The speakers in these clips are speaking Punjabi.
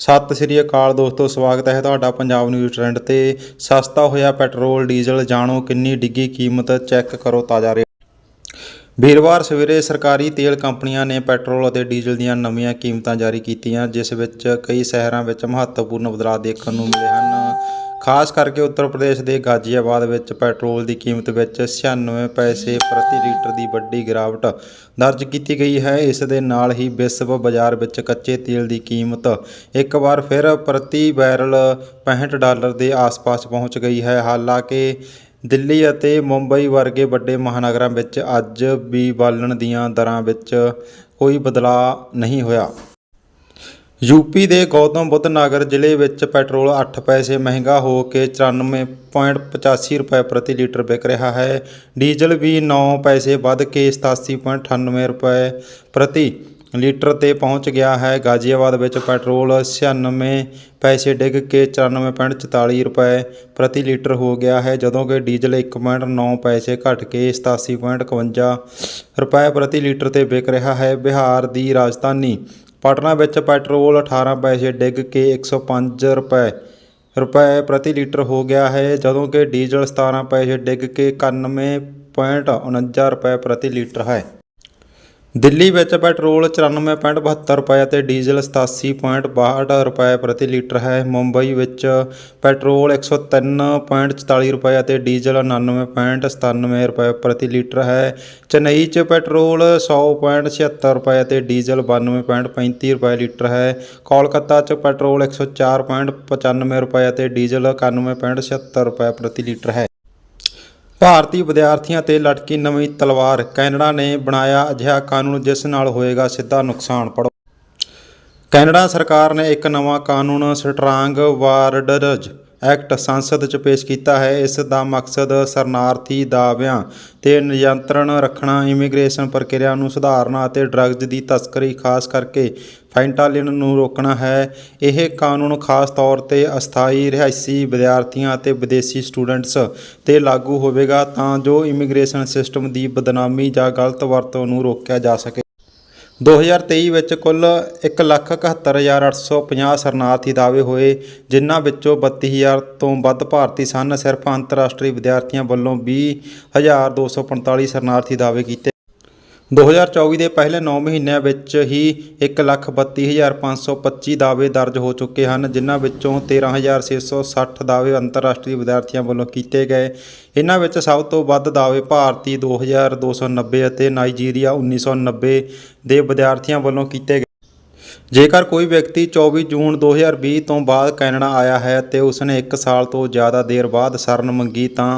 ਸਤਿ ਸ੍ਰੀ ਅਕਾਲ ਦੋਸਤੋ, ਸਵਾਗਤ ਹੈ ਤੁਹਾਡਾ ਪੰਜਾਬ ਨਿਊਜ਼ ਟ੍ਰੈਂਡ ਤੇ। ਸਸਤਾ ਹੋਇਆ ਪੈਟਰੋਲ, ਡੀਜ਼ਲ, ਜਾਣੋ ਕਿੰਨੀ ਡਿੱਗੀ ਕੀਮਤ, ਚੈੱਕ ਕਰੋ ਤਾਜ਼ਾ ਰੇਟ ਵੀਰਵਾਰ ਸਵੇਰੇ ਸਰਕਾਰੀ ਤੇਲ ਕੰਪਨੀਆਂ ਨੇ ਪੈਟਰੋਲ ਅਤੇ ਡੀਜ਼ਲ ਦੀਆਂ ਨਵੀਆਂ ਕੀਮਤਾਂ ਜਾਰੀ ਕੀਤੀਆਂ, ਜਿਸ ਵਿੱਚ ਕਈ ਸ਼ਹਿਰਾਂ ਵਿੱਚ ਮਹੱਤਵਪੂਰਨ ਬਦਲਾਅ ਦੇਖਣ ਨੂੰ ਮਿਲੇ ਹਨ। ਖਾਸ ਕਰਕੇ ਉੱਤਰ ਪ੍ਰਦੇਸ਼ ਦੇ ਗਾਜ਼ੀਆਬਾਦ ਵਿੱਚ ਪੈਟਰੋਲ ਦੀ ਕੀਮਤ ਵਿੱਚ 96 ਪੈਸੇ ਪ੍ਰਤੀ ਲੀਟਰ ਦੀ ਵੱਡੀ ਗਿਰਾਵਟ ਦਰਜ ਕੀਤੀ ਗਈ ਹੈ। ਇਸ ਦੇ ਨਾਲ ਹੀ ਵਿਸ਼ਵ ਬਾਜ਼ਾਰ ਵਿੱਚ ਕੱਚੇ ਤੇਲ ਦੀ ਕੀਮਤ ਇੱਕ ਵਾਰ ਫਿਰ ਪ੍ਰਤੀ ਬੈਰਲ 65 ਡਾਲਰ ਦੇ ਆਸ-ਪਾਸ ਪਹੁੰਚ ਗਈ ਹੈ। ਹਾਲਾਂਕਿ ਦਿੱਲੀ ਅਤੇ ਮੁੰਬਈ ਵਰਗੇ ਵੱਡੇ ਮਹਾਨਗਰਾਂ ਵਿੱਚ ਅੱਜ ਵੀ ਬਾਲਣ ਦੀਆਂ ਦਰਾਂ ਵਿੱਚ ਕੋਈ ਬਦਲਾਅ ਨਹੀਂ ਹੋਇਆ। ਯੂਪੀ ਦੇ ਗੌਤਮ ਬੁੱਧ ਨਗਰ ਜ਼ਿਲ੍ਹੇ ਵਿੱਚ ਪੈਟਰੋਲ 8 ਪੈਸੇ ਮਹਿੰਗਾ ਹੋ ਕੇ 94.85 ਰੁਪਏ ਪ੍ਰਤੀ ਲੀਟਰ ਵਿਕ ਰਿਹਾ ਹੈ। ਡੀਜ਼ਲ ਵੀ 9 ਪੈਸੇ ਵੱਧ ਕੇ 87.98 ਰੁਪਏ ਪ੍ਰਤੀ ਲੀਟਰ ਤੇ ਪਹੁੰਚ ਗਿਆ ਹੈ। ਗਾਜ਼ੀਆਬਾਦ ਵਿੱਚ ਪੈਟਰੋਲ 96 ਪੈਸੇ ਡਿੱਗ ਕੇ 94.44 ਰੁਪਏ ਪ੍ਰਤੀ ਲੀਟਰ ਹੋ ਗਿਆ ਹੈ, ਜਦੋਂ ਕਿ ਡੀਜ਼ਲ 1.9 ਪੈਸੇ ਘਟ ਕੇ 87.51 ਰੁਪਏ ਪ੍ਰਤੀ ਲੀਟਰ ਤੇ ਵਿਕ ਰਿਹਾ ਹੈ। ਬਿਹਾਰ ਦੀ ਰਾਜਧਾਨੀ ਪਟਨਾ ਵਿੱਚ ਪੈਟਰੋਲ 18 ਪੈਸੇ ਡਿੱਗ ਕੇ 105 ਰੁਪਏ ਰੁਪਏ ਪ੍ਰਤੀ ਲੀਟਰ ਹੋ ਗਿਆ ਹੈ, ਜਦੋਂ ਕਿ ਡੀਜ਼ਲ 17 ਪੈਸੇ ਡਿੱਗ ਕੇ 91.49 ਰੁਪਏ ਪ੍ਰਤੀ ਲੀਟਰ ਹੈ। ਦਿੱਲੀ ਵਿੱਚ ਪੈਟਰੋਲ 94.72 ਰੁਪਏ ਅਤੇ ਡੀਜ਼ਲ 87.62 ਰੁਪਏ ਪ੍ਰਤੀ ਲੀਟਰ ਹੈ। ਮੁੰਬਈ ਵਿੱਚ ਪੈਟਰੋਲ 103.44 ਰੁਪਏ ਅਤੇ ਡੀਜ਼ਲ 99.97 ਰੁਪਏ ਪ੍ਰਤੀ ਲੀਟਰ ਹੈ। ਚੇਨਈ 'ਚ ਪੈਟਰੋਲ 100.76 ਰੁਪਏ ਅਤੇ ਡੀਜ਼ਲ 92.35 ਰੁਪਏ ਲੀਟਰ ਹੈ। ਕੋਲਕਾਤਾ 'ਚ ਪੈਟਰੋਲ 104.95 ਰੁਪਏ ਅਤੇ ਡੀਜ਼ਲ 91.76 ਰੁਪਏ ਪ੍ਰਤੀ ਲੀਟਰ ਹੈ। ਭਾਰਤੀ ਵਿਦਿਆਰਥੀਆਂ ਤੇ ਲਟਕੀ ਨਵੀਂ ਤਲਵਾਰ। ਕੈਨੇਡਾ ਨੇ ਬਣਾਇਆ ਅਜਿਹਾ ਕਾਨੂੰਨ, ਜਿਸ ਨਾਲ ਹੋਏਗਾ ਸਿੱਧਾ ਨੁਕਸਾਨ। ਪੜੋ ਕੈਨੇਡਾ ਸਰਕਾਰ ਨੇ ਇੱਕ ਨਵਾਂ ਕਾਨੂੰਨ ਸਟਰਾਂਗ ਵਾਰਡਰਜ਼ ਐਕਟ ਸੰਸਦ 'ਚ ਪੇਸ਼ ਕੀਤਾ ਹੈ। ਇਸ ਦਾ ਮਕਸਦ ਸ਼ਰਨਾਰਥੀ ਦਾਅਵਿਆਂ ਤੇ ਨਿਯੰਤਰਣ ਰੱਖਣਾ, ਇਮੀਗ੍ਰੇਸ਼ਨ ਪ੍ਰਕਿਰਿਆ ਨੂੰ ਸੁਧਾਰਨਾ ਅਤੇ ਡਰੱਗਜ਼ ਦੀ ਤਸਕਰੀ, ਖਾਸ ਕਰਕੇ ਫੈਂਟਾਲਿਨ ਨੂੰ ਰੋਕਣਾ ਹੈ। ਇਹ ਕਾਨੂੰਨ ਖਾਸ ਤੌਰ ਤੇ ਅਸਥਾਈ ਰਿਹਾਇਸ਼ੀ ਵਿਦਿਆਰਥੀਆਂ ਅਤੇ ਵਿਦੇਸ਼ੀ ਸਟੂਡੈਂਟਸ ਤੇ ਲਾਗੂ ਹੋਵੇਗਾ ਤਾਂ ਜੋ ਇਮੀਗ੍ਰੇਸ਼ਨ ਸਿਸਟਮ ਦੀ ਬਦਨਾਮੀ ਜਾਂ ਗਲਤ ਵਰਤੋਂ ਨੂੰ ਰੋਕਿਆ ਜਾ ਸਕੇ। 2023 ਵਿੱਚ ਕੁੱਲ 171850 ਸ਼ਰਨਾਰਥੀ ਦਾਅਵੇ ਹੋਏ, ਜਿਨ੍ਹਾਂ ਵਿੱਚੋਂ 32000 ਤੋਂ ਵੱਧ ਭਾਰਤੀ ਸਨ। ਸਿਰਫ ਅੰਤਰਰਾਸ਼ਟਰੀ ਵਿਦਿਆਰਥੀਆਂ ਵੱਲੋਂ 20245 ਸ਼ਰਨਾਰਥੀ ਦਾਅਵੇ ਕੀਤੇ 2024 ਦੇ ਪਹਿਲੇ 9 ਮਹੀਨਿਆਂ ਵਿੱਚ ਹੀ 132525 ਦਾਅਵੇ ਦਰਜ ਹੋ ਚੁੱਕੇ ਹਨ, ਜਿਨ੍ਹਾਂ ਵਿੱਚੋਂ 13660 ਦਾਅਵੇ ਅੰਤਰਰਾਸ਼ਟਰੀ ਵਿਦਿਆਰਥੀਆਂ ਵੱਲੋਂ ਕੀਤੇ ਗਏ। ਇਹਨਾਂ ਵਿੱਚ ਸਭ ਤੋਂ ਵੱਧ ਦਾਅਵੇ ਭਾਰਤੀ 2290 ਅਤੇ ਨਾਈਜੀਰੀਆ 1990 ਦੇ ਵਿਦਿਆਰਥੀਆਂ ਵੱਲੋਂ ਕੀਤੇ ਗਏ। ਜੇਕਰ ਕੋਈ ਵਿਅਕਤੀ 24 ਜੂਨ 2020 ਤੋਂ ਬਾਅਦ ਕੈਨੇਡਾ ਆਇਆ ਹੈ ਤੇ ਉਸਨੇ 1 ਸਾਲ ਤੋਂ ਜ਼ਿਆਦਾ ਦੇਰ ਬਾਅਦ ਸ਼ਰਨ ਮੰਗੀ ਤਾਂ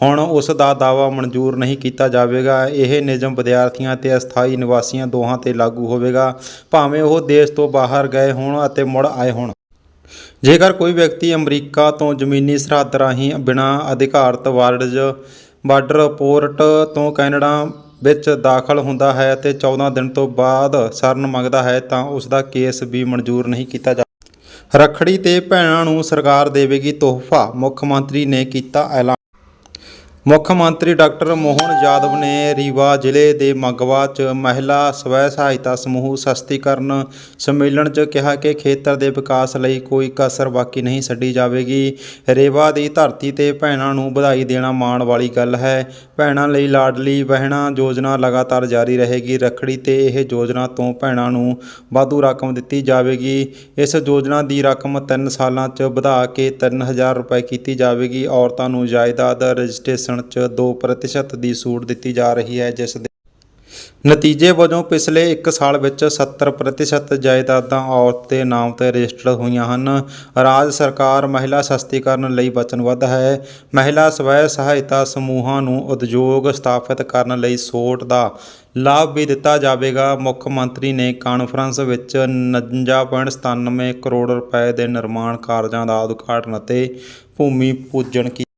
ਹੁਣ ਉਸ ਦਾ ਦਾਅਵਾ ਮਨਜ਼ੂਰ ਨਹੀਂ ਕੀਤਾ ਜਾਵੇਗਾ। ਇਹ ਨਿਯਮ ਵਿਦਿਆਰਥੀਆਂ ਤੇ ਅਸਥਾਈ ਨਿਵਾਸੀਆਂ ਦੋਹਾਂ ਤੇ ਲਾਗੂ ਹੋਵੇਗਾ। ਭਾਵੇਂ ਉਹ ਦੇਸ਼ ਤੋਂ ਬਾਹਰ ਗਏ ਹੋਣ ਅਤੇ ਮੁੜ ਆਏ ਹੋਣ। ਜੇਕਰ ਕੋਈ ਵਿਅਕਤੀ ਅਮਰੀਕਾ ਤੋਂ ਜ਼ਮੀਨੀ ਸਰਹੱਦ ਰਾਹੀਂ ਬਿਨਾਂ ਅਧਿਕਾਰਤ ਵਾਰਡਜ, ਬਾਰਡਰ ਪੋਰਟ ਤੋਂ ਕੈਨੇਡਾ ਵਿੱਚ ਦਾਖਲ ਹੁੰਦਾ ਹੈ ਤੇ 14 ਦਿਨ ਤੋਂ ਬਾਅਦ ਸ਼ਰਨ ਮੰਗਦਾ ਹੈ, ਤਾਂ ਉਸ ਦਾ ਕੇਸ ਵੀ ਮਨਜ਼ੂਰ ਨਹੀਂ ਕੀਤਾ ਜਾ ਰੱਖੜੀ ਤੇ ਭੈਣਾਂ ਨੂੰ ਸਰਕਾਰ ਦੇਵੇਗੀ ਤੋਹਫਾ, ਮੁੱਖ ਮੰਤਰੀ ਨੇ ਕੀਤਾ ਐਲਾਨ। ਮੁੱਖ ਮੰਤਰੀ ਡਾਕਟਰ ਮੋਹਨ ਯਾਦਵ ਨੇ ਰੀਵਾ ਜ਼ਿਲ੍ਹੇ ਦੇ ਮਗਵਾ 'ਚ ਮਹਿਲਾ ਸਵੈ ਸਹਾਇਤਾ ਸਮੂਹ ਸਸਤੀਕਰਨ ਸੰਮੇਲਨ 'ਚ ਕਿਹਾ ਕਿ ਖੇਤਰ ਦੇ ਵਿਕਾਸ ਲਈ ਕੋਈ ਕਸਰ ਬਾਕੀ ਨਹੀਂ ਛੱਡੀ ਜਾਵੇਗੀ। ਰੇਵਾ ਦੀ ਧਰਤੀ ਤੇ ਭੈਣਾਂ ਨੂੰ ਵਧਾਈ ਦੇਣਾ ਮਾਣ ਵਾਲੀ ਗੱਲ ਹੈ। ਭੈਣਾਂ ਲਈ ਲਾਡਲੀ ਬਹਿਣਾ ਯੋਜਨਾ ਲਗਾਤਾਰ ਜਾਰੀ ਰਹੇਗੀ। ਰੱਖੜੀ ਤੇ ਇਹ ਯੋਜਨਾ ਤੋਂ ਭੈਣਾਂ ਨੂੰ ਵਾਧੂ ਰਕਮ ਦਿੱਤੀ ਜਾਵੇਗੀ। ਇਸ ਯੋਜਨਾ ਦੀ ਰਕਮ 3 ਸਾਲਾਂ 'ਚ ਵਧਾ ਕੇ 3000 ਰੁਪਏ ਕੀਤੀ ਜਾਵੇਗੀ। ਔਰਤਾਂ ਨੂੰ ਜਾਇਦਾਦ ਰਜਿਸਟ੍ਰੇਸ਼ਨ 'ਚ 2% ਦੀ ਛੂਟ ਦਿੱਤੀ ਜਾ ਰਹੀ ਹੈ, ਜਿਸ ਦੇ ਨਤੀਜੇ ਵਜੋਂ ਪਿਛਲੇ 1 ਸਾਲ ਵਿੱਚ 70% ਜਾਇਦਾਦਾਂ ਔਰਤ ਦੇ ਨਾਮ ਤੇ ਰਜਿਸਟਰਡ ਹੋਈਆਂ ਹਨ। ਰਾਜ ਸਰਕਾਰ ਮਹਿਲਾ ਸਸ਼ਕਤੀਕਰਨ ਲਈ ਵਚਨਬੱਧ ਹੈ। ਮਹਿਲਾ ਸਵੈ ਸਹਾਇਤਾ ਸਮੂਹਾਂ ਨੂੰ ਉਦਯੋਗ ਸਥਾਪਿਤ ਕਰਨ ਲਈ ਸੋਟ ਦਾ ਲਾਭ ਵੀ ਦਿੱਤਾ ਜਾਵੇਗਾ। ਮੁੱਖ ਮੰਤਰੀ ਨੇ ਕਾਨਫਰੰਸ ਵਿੱਚ 49.97 ਕਰੋੜ ਰੁਪਏ ਦੇ ਨਿਰਮਾਣ ਕਾਰਜਾਂ ਦਾ ਉਦਘਾਟਨ ਅਤੇ ਭੂਮੀ ਪੂਜਨ ਕੀਤਾ।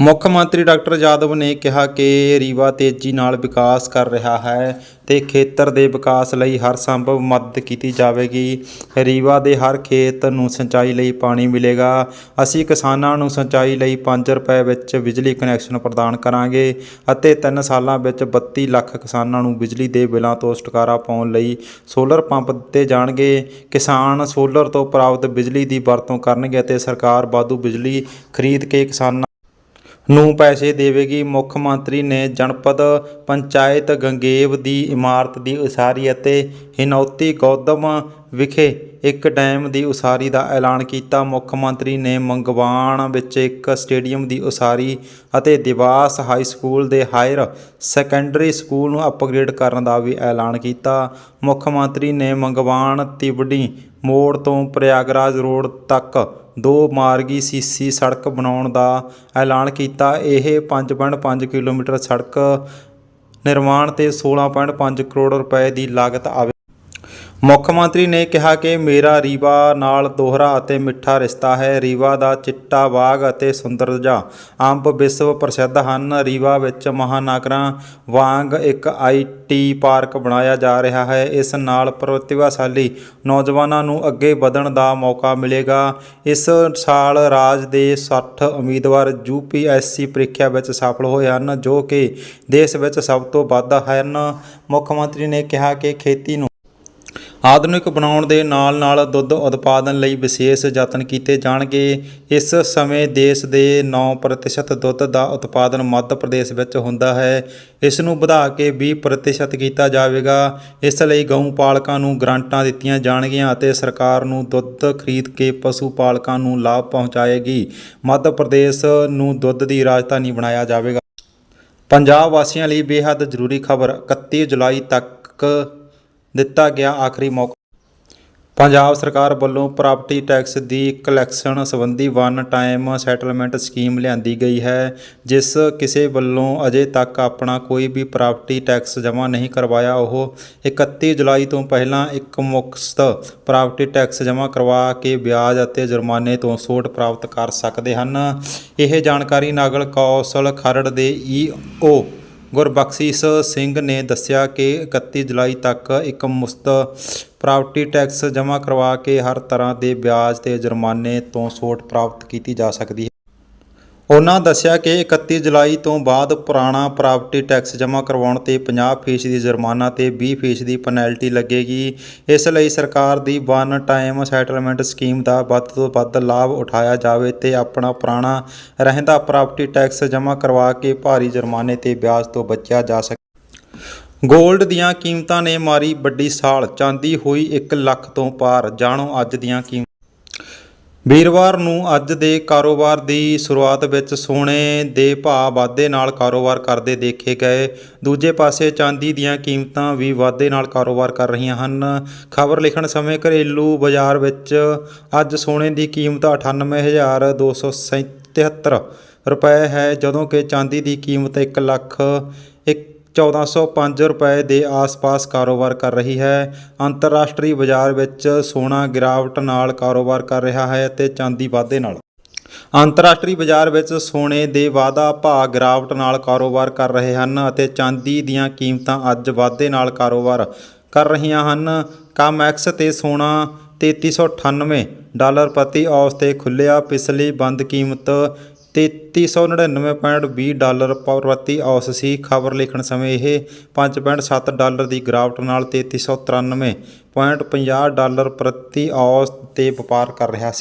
ਮੁੱਖ ਮੰਤਰੀ ਡਾਕਟਰ ਯਾਦਵ ਨੇ ਕਿਹਾ ਕਿ ਰੀਵਾ ਤੇਜ਼ੀ ਨਾਲ ਵਿਕਾਸ ਕਰ ਰਿਹਾ ਹੈ ਤੇ ਖੇਤਰ ਦੇ ਵਿਕਾਸ ਲਈ ਹਰ ਸੰਭਵ ਮਦਦ ਕੀਤੀ ਜਾਵੇਗੀ। ਰੀਵਾ ਦੇ ਹਰ ਖੇਤ ਨੂੰ ਸਿੰਚਾਈ ਲਈ ਪਾਣੀ ਮਿਲੇਗਾ। ਅਸੀਂ ਕਿਸਾਨਾਂ ਨੂੰ ਸਿੰਚਾਈ ਲਈ 5 ਰੁਪਏ ਵਿੱਚ ਬਿਜਲੀ ਕਨੈਕਸ਼ਨ ਪ੍ਰਦਾਨ ਕਰਾਂਗੇ ਅਤੇ 3 ਸਾਲਾਂ ਵਿੱਚ 32 ਲੱਖ ਕਿਸਾਨਾਂ ਨੂੰ ਬਿਜਲੀ ਦੇ ਬਿੱਲਾਂ ਤੋਂ ਛੁਟਕਾਰਾ ਪਾਉਣ ਲਈ ਸੋਲਰ ਪੰਪ ਦਿੱਤੇ ਜਾਣਗੇ। ਕਿਸਾਨ ਸੋਲਰ ਤੋਂ ਪ੍ਰਾਪਤ ਬਿਜਲੀ ਦੀ ਵਰਤੋਂ ਕਰਨਗੇ ਅਤੇ ਸਰਕਾਰ ਵਾਧੂ ਬਿਜਲੀ ਖਰੀਦ ਕੇ ਕਿਸਾਨਾਂ ਨੂੰ ਪੈਸੇ ਦੇਵੇਗੀ। ਮੁੱਖ ਮੰਤਰੀ ਨੇ ਜਨਪਦ ਪੰਚਾਇਤ ਗੰਗੇਵ ਦੀ ਇਮਾਰਤ ਦੀ ਉਸਾਰੀ ਅਤੇ ਹਿਨੌਤੀ ਗੌਤਮ ਵਿਖੇ ਇੱਕ ਡੈਮ ਦੀ ਉਸਾਰੀ ਦਾ ਐਲਾਨ ਕੀਤਾ। ਮੁੱਖ ਮੰਤਰੀ ਨੇ ਮੰਗਵਾਣ ਵਿੱਚ ਇੱਕ ਸਟੇਡੀਅਮ ਦੀ ਉਸਾਰੀ ਅਤੇ ਦਿਵਾਸ ਹਾਈ ਸਕੂਲ ਦੇ ਹਾਇਰ ਸੈਕੰਡਰੀ ਸਕੂਲ ਨੂੰ ਅਪਗ੍ਰੇਡ ਕਰਨ ਦਾ ਵੀ ਐਲਾਨ ਕੀਤਾ। ਮੁੱਖ ਮੰਤਰੀ ਨੇ ਮੰਗਵਾਣ ਤਿਵੜੀ ਮੋੜ ਤੋਂ ਪ੍ਰਯਾਗਰਾਜ ਰੋਡ ਤੱਕ ਦੋ ਮਾਰਗੀ ਸੀਸੀ ਸੜਕ ਬਣਾਉਣ ਦਾ ਐਲਾਨ ਕੀਤਾ। ਇਹ 5.5 ਕਿਲੋਮੀਟਰ ਸੜਕ ਨਿਰਮਾਣ ਤੇ 16.5 ਕਰੋੜ ਰੁਪਏ ਦੀ ਲਾਗਤ ਆਵੇ ਮੁੱਖ ਮੰਤਰੀ ਨੇ ਕਿਹਾ ਕਿ ਮੇਰਾ ਰੀਵਾ ਨਾਲ ਦੋਹਰਾ ਅਤੇ ਮਿੱਠਾ ਰਿਸ਼ਤਾ ਹੈ। ਰੀਵਾ ਦਾ ਚਿੱਟਾ ਬਾਗ ਅਤੇ ਸੁੰਦਰਜਾ ਅੰਬ ਵਿਸ਼ਵ ਪ੍ਰਸਿੱਧ ਹਨ। ਰੀਵਾ ਵਿੱਚ ਮਹਾਨਗਰਾਂ ਵਾਂਗ ਇੱਕ ਆਈਟੀ ਪਾਰਕ ਬਣਾਇਆ ਜਾ ਰਿਹਾ ਹੈ। ਇਸ ਨਾਲ ਪ੍ਰਤਿਭਾਸ਼ਾਲੀ ਨੌਜਵਾਨਾਂ ਨੂੰ ਅੱਗੇ ਵਧਣ ਦਾ ਮੌਕਾ ਮਿਲੇਗਾ। ਇਸ ਸਾਲ ਰਾਜ ਦੇ 60 ਉਮੀਦਵਾਰ ਯੂਪੀਐਸਸੀ ਪ੍ਰੀਖਿਆ ਵਿੱਚ ਸਫਲ ਹੋਏ ਹਨ, ਜੋ ਕਿ ਦੇਸ਼ ਵਿੱਚ ਸਭ ਤੋਂ ਵੱਧ ਹਨ। ਮੁੱਖ ਮੰਤਰੀ ਨੇ ਕਿਹਾ ਕਿ ਖੇਤੀ ਨੂੰ ਆਧੁਨਿਕ ਬਣਾਉਣ ਦੇ ਨਾਲ-ਨਾਲ ਦੁੱਧ ਉਤਪਾਦਨ ਲਈ ਵਿਸ਼ੇਸ਼ ਯਤਨ ਕੀਤੇ ਜਾਣਗੇ। ਇਸ ਸਮੇਂ ਦੇਸ਼ ਦੇ 9% ਦੁੱਧ ਦਾ ਉਤਪਾਦਨ ਮੱਧ ਪ੍ਰਦੇਸ਼ ਵਿੱਚ ਹੁੰਦਾ ਹੈ। ਇਸ ਨੂੰ ਵਧਾ ਕੇ 20% ਕੀਤਾ ਜਾਵੇਗਾ। ਇਸ ਲਈ ਗਊ ਪਾਲਕਾਂ ਨੂੰ ਗ੍ਰਾਂਟਾਂ ਦਿੱਤੀਆਂ ਜਾਣਗੀਆਂ ਅਤੇ ਸਰਕਾਰ ਨੂੰ ਦੁੱਧ ਖਰੀਦ ਕੇ ਪਸ਼ੂ ਪਾਲਕਾਂ ਨੂੰ ਲਾਭ ਪਹੁੰਚਾਏਗੀ। ਮੱਧ ਪ੍ਰਦੇਸ਼ ਨੂੰ ਦੁੱਧ ਦੀ ਰਾਜਧਾਨੀ ਬਣਾਇਆ ਜਾਵੇਗਾ। ਪੰਜਾਬ ਵਾਸੀਆਂ ਲਈ ਬੇਹੱਦ ਜ਼ਰੂਰੀ ਖਬਰ। 31 ਜੁਲਾਈ ਤੱਕ ਦਿੱਤਾ ਗਿਆ ਆਖਰੀ ਮੌਕਾ। ਪੰਜਾਬ ਸਰਕਾਰ ਵੱਲੋਂ ਪ੍ਰਾਪਰਟੀ ਟੈਕਸ ਦੀ ਕਲੈਕਸ਼ਨ ਸੰਬੰਧੀ ਵਨ ਟਾਈਮ ਸੈਟਲਮੈਂਟ ਸਕੀਮ ਲਿਆਂਦੀ ਗਈ ਹੈ, ਜਿਸ ਕਿਸੇ ਵੱਲੋਂ ਅਜੇ ਤੱਕ ਆਪਣਾ ਕੋਈ ਵੀ ਪ੍ਰਾਪਰਟੀ ਟੈਕਸ ਜਮ੍ਹਾਂ ਨਹੀਂ ਕਰਵਾਇਆ। ਉਹ 31 ਜੁਲਾਈ ਤੋਂ ਪਹਿਲਾਂ ਇੱਕ ਮੁਕਤ ਪ੍ਰਾਪਰਟੀ ਟੈਕਸ ਜਮ੍ਹਾਂ ਕਰਵਾ ਕੇ ਵਿਆਜ ਅਤੇ ਜੁਰਮਾਨੇ ਤੋਂ ਛੋਟ ਪ੍ਰਾਪਤ ਕਰ ਸਕਦੇ ਹਨ। ਇਹ ਜਾਣਕਾਰੀ ਨਾਗਲ ਕੌਸ਼ਲ ਖਰੜ ਦੇ ਈਓ ਗੁਰਬਖਸ਼ੀਸ਼ ਸਿੰਘ ਨੇ ਦੱਸਿਆ ਕਿ 31 ਜੁਲਾਈ ਤੱਕ ਇੱਕ ਮੁਸਤ ਪ੍ਰਾਪਰਟੀ ਟੈਕਸ ਜਮ੍ਹਾਂ ਕਰਵਾ ਕੇ ਹਰ ਤਰ੍ਹਾਂ ਦੇ ਵਿਆਜ ਤੇ ਜੁਰਮਾਨੇ ਤੋਂ ਛੋਟ ਪ੍ਰਾਪਤ ਕੀਤੀ ਜਾ ਸਕਦੀ ਹੈ। ਉਹਨਾਂ ਦੱਸਿਆ ਕਿ 31 ਜੁਲਾਈ ਤੋਂ ਬਾਅਦ ਪੁਰਾਣਾ ਪ੍ਰਾਪਰਟੀ ਟੈਕਸ ਜਮ੍ਹਾਂ ਕਰਵਾਉਣ ਤੇ 50% ਦੀ ਜੁਰਮਾਨਾ ਤੇ 20% ਦੀ ਪੈਨਲਟੀ ਲੱਗੇਗੀ। ਇਸ ਲਈ ਸਰਕਾਰ ਦੀ ਵਨ ਟਾਈਮ ਸੈਟਲਮੈਂਟ ਸਕੀਮ ਦਾ ਵੱਧ ਤੋਂ ਵੱਧ ਲਾਭ ਉਠਾਇਆ ਜਾਵੇ ਤੇ ਆਪਣਾ ਪੁਰਾਣਾ ਰਹਿੰਦਾ ਪ੍ਰਾਪਰਟੀ ਟੈਕਸ ਜਮ੍ਹਾਂ ਕਰਵਾ ਕੇ ਭਾਰੀ ਜੁਰਮਾਨੇ ਤੇ ਵਿਆਜ ਤੋਂ ਬਚਿਆ ਜਾ ਸਕੇ ਗੋਲਡ ਦੀਆਂ ਕੀਮਤਾਂ ਨੇ ਮਾਰੀ ਵੱਡੀ ਸਾਲ, ਚਾਂਦੀ ਹੋਈ 1 ਲੱਖ ਤੋਂ ਪਾਰ। ਜਾਣੋ ਅੱਜ ਦੀਆਂ ਕੀਮਤਾਂ ਵੀਰਵਾਰ ਨੂੰ ਅੱਜ ਦੇ ਕਾਰੋਬਾਰ ਦੀ ਸ਼ੁਰੂਆਤ ਵਿੱਚ ਸੋਨੇ ਦੇ ਭਾਅ ਵਾਧੇ ਨਾਲ ਕਾਰੋਬਾਰ ਕਰਦੇ ਦੇਖੇ ਗਏ। ਦੂਜੇ ਪਾਸੇ ਚਾਂਦੀ ਦੀਆਂ ਕੀਮਤਾਂ ਵੀ ਵਾਧੇ ਨਾਲ ਕਾਰੋਬਾਰ ਕਰ ਰਹੀਆਂ ਹਨ। ਖਬਰ ਲਿਖਣ ਸਮੇਂ ਘਰੇਲੂ ਬਾਜ਼ਾਰ ਵਿੱਚ ਅੱਜ ਸੋਨੇ ਦੀ ਕੀਮਤ 98277 ਰੁਪਏ ਹੈ, ਜਦੋਂ ਕਿ ਚਾਂਦੀ ਦੀ ਕੀਮਤ 1 ਲੱਖ 1405 ਰੁਪਏ ਦੇ ਆਸ-ਪਾਸ ਕਾਰੋਬਾਰ ਕਰ ਰਹੀ ਹੈ। ਅੰਤਰਰਾਸ਼ਟਰੀ ਬਾਜ਼ਾਰ ਵਿੱਚ ਸੋਨਾ ਗਿਰਾਵਟ ਨਾਲ ਕਾਰੋਬਾਰ ਕਰ ਰਿਹਾ ਹੈ ਅਤੇ ਚਾਂਦੀ ਵਾਧੇ ਨਾਲ। ਅੰਤਰਰਾਸ਼ਟਰੀ ਬਾਜ਼ਾਰ ਵਿੱਚ ਸੋਨੇ ਦੇ ਵਾਧਾ ਭਾਅ ਗਿਰਾਵਟ ਨਾਲ ਕਾਰੋਬਾਰ ਕਰ ਰਹੇ ਹਨ ਅਤੇ ਚਾਂਦੀ ਦੀਆਂ ਕੀਮਤਾਂ ਅੱਜ ਵਾਧੇ ਨਾਲ ਕਾਰੋਬਾਰ ਕਰ ਰਹੀਆਂ ਹਨ। ਕਾਮੈਕਸ ਤੇ ਸੋਨਾ 3398 ਡਾਲਰ ਪ੍ਰਤੀ ਔਸ ਤੇ ਖੁੱਲਿਆ ਪਿਛਲੀ ਬੰਦ ਕੀਮਤ 3399.20 ਡਾਲਰ ਪ੍ਰਤੀ ਔਸ ਸੀ। ਖਬਰ ਲਿਖਣ ਸਮੇਂ ਇਹ 5.7 ਡਾਲਰ ਦੀ ਗਿਰਾਵਟ ਨਾਲ 3393.50 ਡਾਲਰ ਪ੍ਰਤੀ ਔਸ ਤੇ ਵਪਾਰ ਕਰ ਰਿਹਾ ਸੀ।